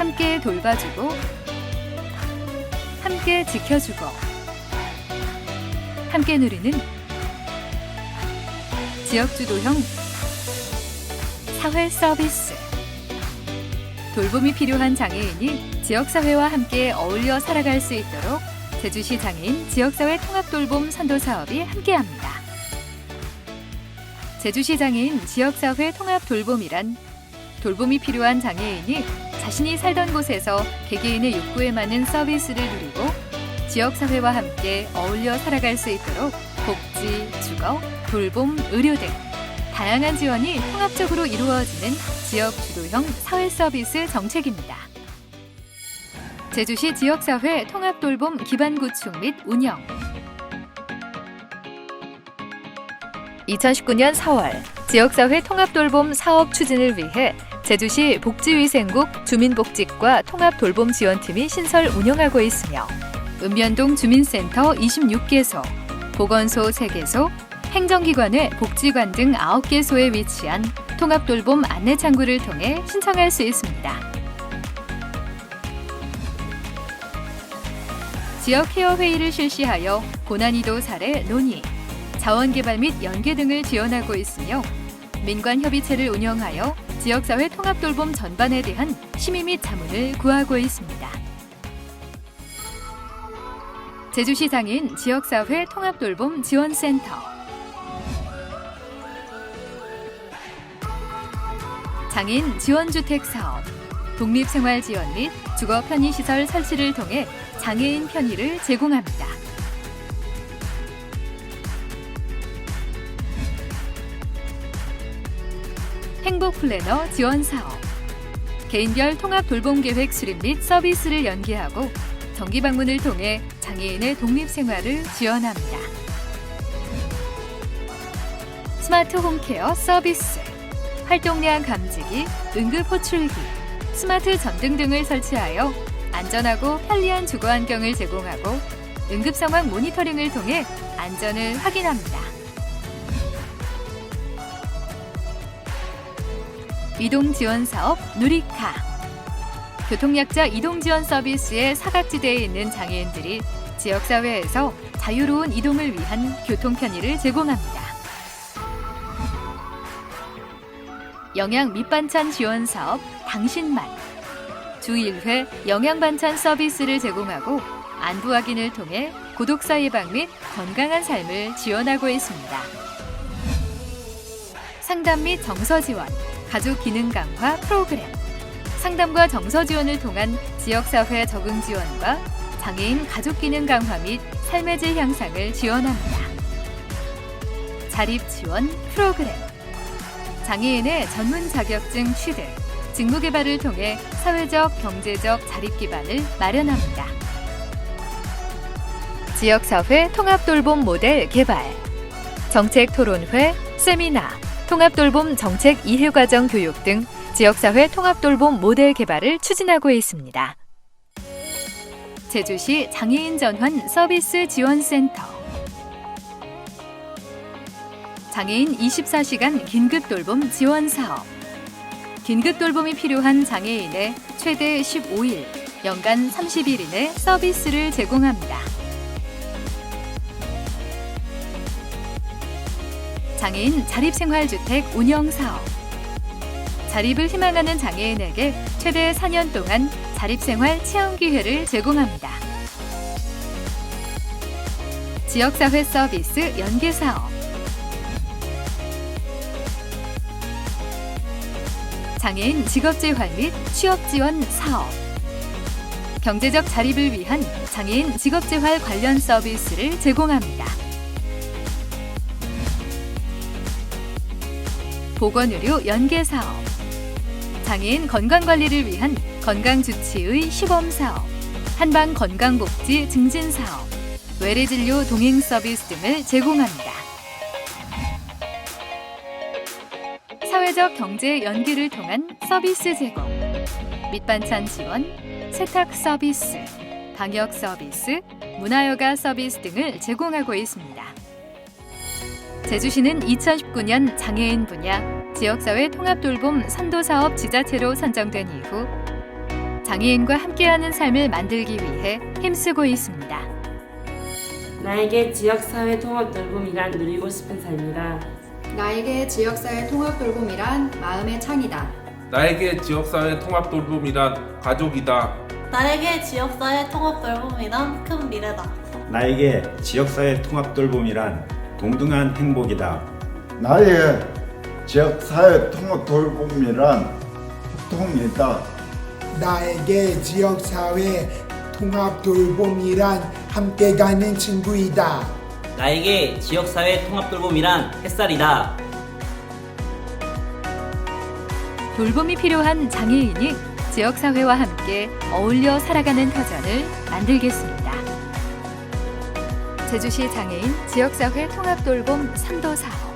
함께 돌봐주고 함께 지켜주고 함께 누리는 지역주도형 사회 서비스 돌봄이 필요한 장애인이 지역사회와 함께 어울려 살아갈 수 있도록 제주시 장애인 지역사회 통합돌봄 선도 사업이 함께합니다. 제주시 장애인 지역사회 통합돌봄이란 돌봄이 필요한 장애인이 자신이 살던 곳에서 개개인의 욕구에 맞는 서비스를 누리고 지역사회와 함께 어울려 살아갈 수 있도록 복지, 주거, 돌봄, 의료 등 다양한 지원이 통합적으로 이루어지는 지역 주도형 사회 서비스 정책입니다. 제주시 지역사회 통합돌봄 기반 구축 및 운영 2019년 4월 지역사회 통합돌봄 사업 추진을 위해 제주시 복지위생국 주민복지과 통합돌봄지원팀이 신설 운영하고 있으며 읍면동 주민센터 26개소, 보건소 3개소, 행정기관의 복지관 등 9개소에 위치한 통합돌봄 안내창구를 통해 신청할 수 있습니다. 지역 케어 회의를 실시하여 고난이도 사례 논의, 자원개발 및 연계 등을 지원하고 있으며 민관 협의체를 운영하여 지역사회 통합 돌봄 전반에 대한 심의 및 자문을 구하고 있습니다. 제주시 장애인 지역사회 통합 돌봄 지원센터 장애인 지원주택 사업 독립생활 지원 및 주거 편의시설 설치를 통해 장애인 편의를 제공합니다. 행복 플래너 지원 사업 개인별 통합 돌봄 계획 수립 및 서비스를 연계하고 정기 방문을 통해 장애인의 독립 생활을 지원합니다. 스마트 홈케어 서비스 활동량 감지기, 응급 호출기, 스마트 전등 등을 설치하여 안전하고 편리한 주거 환경을 제공하고 응급 상황 모니터링을 통해 안전을 확인합니다. 이동 지원 사업 누리카 교통약자 이동 지원 서비스의 사각지대에 있는 장애인들이 지역 사회에서 자유로운 이동을 위한 교통 편의를 제공합니다. 영양 밑반찬 지원 사업 당신만 주 1회 영양 반찬 서비스를 제공하고 안부 확인을 통해 고독사 예방 및 건강한 삶을 지원하고 있습니다. 상담 및 정서 지원 가족 기능 강화 프로그램 상담과 정서 지원을 통한 지역사회 적응 지원과 장애인 가족 기능 강화 및 삶의 질 향상을 지원합니다. 자립 지원 프로그램 장애인의 전문 자격증 취득, 직무 개발을 통해 사회적, 경제적 자립 기반을 마련합니다. 지역사회 통합 돌봄 모델 개발, 정책 토론회, 세미나, 통합돌봄 정책 이해과정 교육 등 지역사회 통합돌봄 모델 개발을 추진하고 있습니다. 제주시 장애인 전환 서비스 지원센터 장애인 24시간 긴급 돌봄 지원 사업 긴급 돌봄이 필요한 장애인의 최대 15일, 연간 30일인의 서비스를 제공합니다. 장애인 자립생활주택 운영 사업 자립을 희망하는 장애인에게 최대 4년 동안 자립생활 체험 기회를 제공합니다. 지역사회 서비스 연계 사업 장애인 직업재활 및 취업지원 사업 경제적 자립을 위한 장애인 직업재활 관련 서비스를 제공합니다. 보건의료 연계 사업 장애인 건강관리를 위한 건강주치의 시범사업 한방 건강복지 증진 사업 외래진료 동행 서비스 등을 제공합니다. 사회적 경제 연계를 통한 서비스 제공, 밑반찬 지원, 세탁 서비스, 방역 서비스, 문화여가 서비스 등을 제공하고 있습니다. 제주시는 2019년 장애인 분야 지역사회 통합 돌봄 선도 사업 지자체로 선정된 이후 장애인과 함께하는 삶을 만들기 위해 힘쓰고 있습니다. 나에게 지역사회 통합 돌봄이란 누리고 싶은 삶이다. 나에게 지역사회 통합 돌봄이란 마음의 창이다. 나에게 지역사회 통합 돌봄이란 가족이다. 나에게 지역사회 통합 돌봄이란 큰 미래다. 나에게 지역사회 통합 돌봄이란 동등한 행복이다. 나의 지역 사회 통합 돌봄이란 통이다. 나에게 지역 사회 통합 돌봄이란 함께 가는 친구이다. 나에게 지역 사회 통합 돌봄이란 햇살이다. 돌봄이 필요한 장애인이 지역사회와 함께 어울려 살아가는 터전을 만들겠습니다. 제주시 장애인 지역사회 통합돌봄 3도 사업